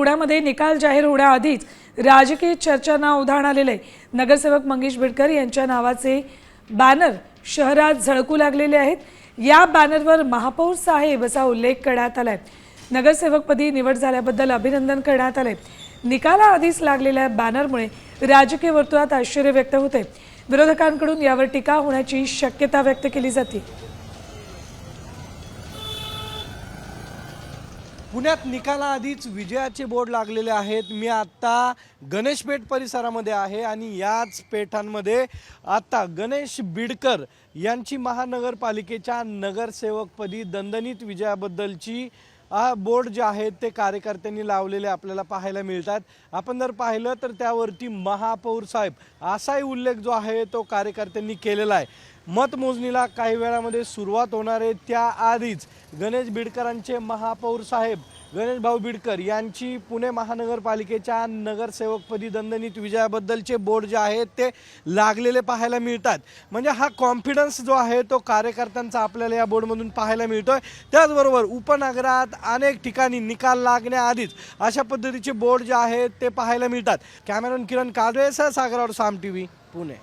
पुण्यामध्ये निकाल जाहीर होण्याआधीच राजकीय चर्चांना उधाण आलेले नगरसेवक मंगेश बिडकर यांच्या नावाचे बॅनर शहरात झळकू लागलेले आहेत. या बॅनरवर महापौर साहेब असा उल्लेख करण्यात आलाय. नगरसेवकपदी निवड झाल्याबद्दल अभिनंदन करण्यात आले निकालाआधीच लागलेल्या बॅनरमुळे राजकीय वर्तुळात आश्चर्य व्यक्त होते विरोधकांकडून यावर टीका होण्याची शक्यता व्यक्त केली जाते. पुण्यात निकालाआधीच विजयाचे बोर्ड लागलेले आहेत. मी आत्ता गणेशपेठ परिसरामध्ये आहे आणि याच पेठांमध्ये आत्ता गणेश बिडकर यांची महानगरपालिकेच्या नगरसेवकपदी दणदणीत विजयाबद्दलची हा बोर्ड जे आहेत ते कार्यकर्त्यांनी लावलेले आपल्याला पाहायला मिळतात. आपण जर पाहिलं तर त्यावरती महापौर साहेब असाही उल्लेख जो आहे तो कार्यकर्त्यांनी केलेला आहे. मतमोजणीला काही वेळामध्ये सुरुवात होणार आहे. त्याआधीच गणेश बिडकरांचे महापौर साहेब गणेश भाऊ बिडकर यांची पुणे महानगरपालिकेच्या नगरसेवकपदी दणदणीत विजयाबद्दलचे बोर्ड जे आहेत ते लागलेले पाहायला मिळतात. म्हणजे हा कॉन्फिडन्स जो आहे तो कार्यकर्त्यांचा आपल्याला या बोर्डमधून पाहायला मिळतो आहे त्याचबरोबर उपनगरात अनेक ठिकाणी निकाल लागण्याआधीच अशा पद्धतीचे बोर्ड जे आहेत ते पाहायला मिळतात. कॅमेरॉन किरण काजळेसह सागरावर साम टी व्ही पुणे.